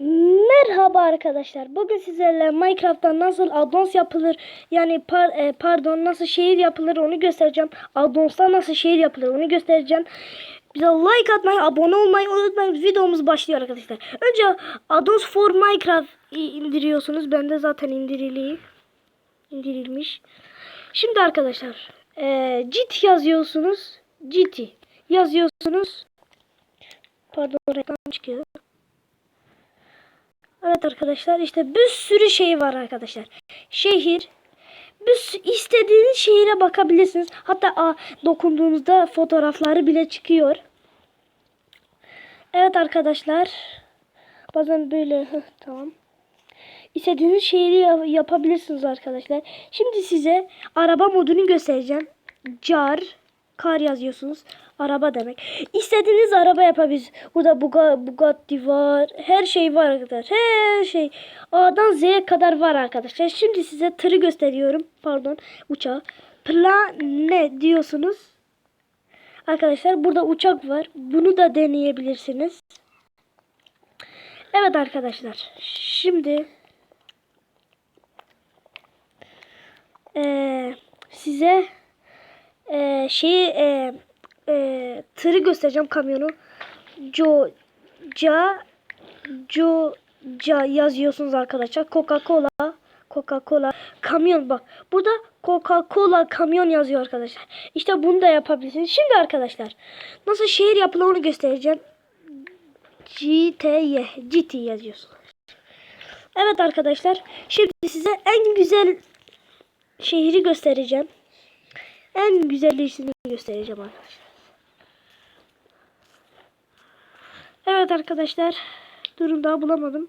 Merhaba arkadaşlar. Bugün sizlerle Minecraft'ta nasıl addons yapılır yani par, e, pardon nasıl şehir yapılır onu göstereceğim. Addons'ta nasıl şehir yapılır onu göstereceğim. Bize like atmayı, abone olmayı unutmayın. Videomuz başlıyor arkadaşlar. Önce addons for Minecraft indiriyorsunuz. Bende zaten indirili indirilmiş. Şimdi arkadaşlar e, git yazıyorsunuz. GT yazıyorsunuz. Pardon reklam çıkıyor. Evet arkadaşlar işte bir sürü şey var arkadaşlar. Şehir. Bir istediğiniz şehire bakabilirsiniz. Hatta a, dokunduğunuzda fotoğrafları bile çıkıyor. Evet arkadaşlar. Bazen böyle tamam. İstediğiniz şehri ya- yapabilirsiniz arkadaşlar. Şimdi size araba modunu göstereceğim. Car, kar yazıyorsunuz. Araba demek. İstediğiniz araba yapabilirsiniz. Burada Buga- Bugatti var. Her şey var arkadaşlar. Her şey. A'dan Z'ye kadar var arkadaşlar. Şimdi size tırı gösteriyorum. Pardon. Uçağı. Plane diyorsunuz. Arkadaşlar burada uçak var. Bunu da deneyebilirsiniz. Evet arkadaşlar. Şimdi eee, size eee şeyi eee, eee, tırı göstereceğim kamyonu. Jo ca jo ca yazıyorsunuz arkadaşlar. Coca-Cola Coca-Cola kamyon bak. Burada Coca-Cola kamyon yazıyor arkadaşlar. İşte bunu da yapabilirsiniz. Şimdi arkadaşlar nasıl şehir yapılır onu göstereceğim. GTY GT yazıyorsunuz. Evet arkadaşlar. Şimdi size en güzel şehri göstereceğim. En güzellisini göstereceğim arkadaşlar. Evet arkadaşlar. Durun daha bulamadım.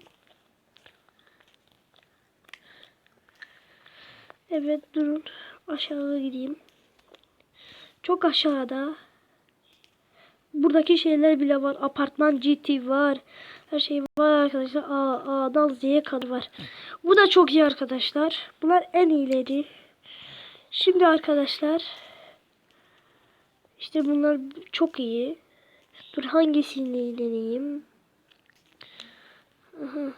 Evet durun. Aşağıya gideyim. Çok aşağıda. Buradaki şeyler bile var. Apartman GT var. Her şey var arkadaşlar. A, A'dan Z'ye kadar var. Bu da çok iyi arkadaşlar. Bunlar en iyileri. Şimdi arkadaşlar. işte bunlar çok iyi. Dur hangisini deneyeyim? Aha.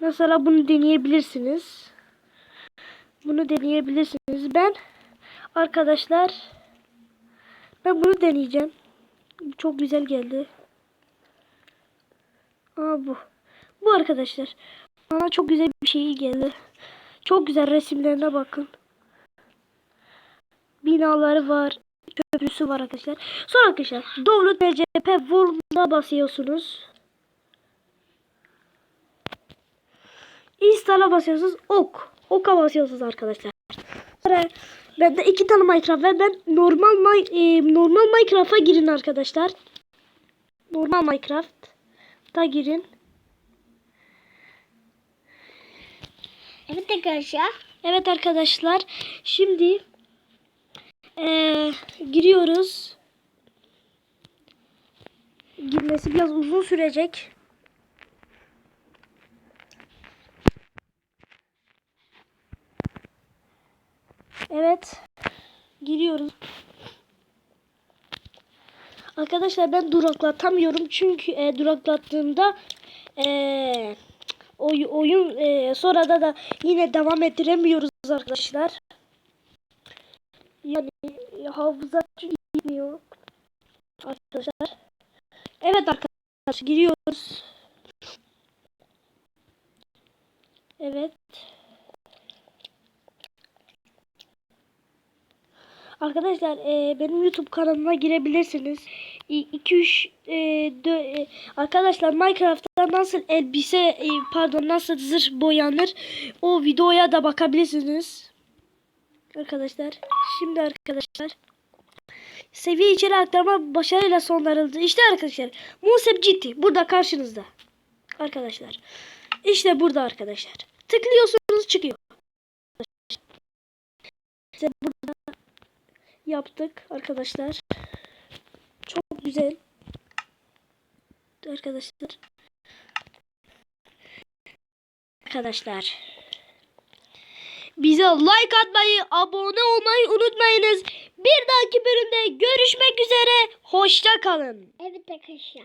Mesela bunu deneyebilirsiniz. Bunu deneyebilirsiniz. Ben arkadaşlar ben bunu deneyeceğim. Çok güzel geldi. Aa bu. Bu arkadaşlar. Bana çok güzel bir şey geldi. Çok güzel resimlerine bakın. Binaları var. Köprüsü var arkadaşlar. Sonra arkadaşlar download PCP World'a basıyorsunuz. Install'a basıyorsunuz. Ok. Ok'a basıyorsunuz arkadaşlar. Sonra bende iki tane Minecraft var. Ben normal e, normal Minecraft'a girin arkadaşlar. Normal Minecraft'a girin. Evet arkadaşlar. Evet arkadaşlar. Şimdi eee, giriyoruz. Girmesi biraz uzun sürecek. Evet. Giriyoruz. Arkadaşlar ben duraklatamıyorum çünkü e, duraklattığımda e, oy, oyun e, sonra da da yine devam ettiremiyoruz arkadaşlar. Hafıza gitmiyor arkadaşlar. Evet arkadaşlar giriyoruz. Evet. Arkadaşlar e, benim YouTube kanalıma girebilirsiniz. 2 3 arkadaşlar Minecraft'ta nasıl elbise e, pardon nasıl zırh boyanır o videoya da bakabilirsiniz. Arkadaşlar şimdi arkadaşlar seviye içeri aktarma başarıyla sonlanıldı. İşte arkadaşlar Museb ciddi burada karşınızda. Arkadaşlar işte burada arkadaşlar. Tıklıyorsunuz çıkıyor. İşte burada yaptık arkadaşlar. Çok güzel. Arkadaşlar. Arkadaşlar. Bize like atmayı, abone olmayı unutmayınız. Bir dahaki bölümde görüşmek üzere. Hoşça kalın. Evet arkadaşlar.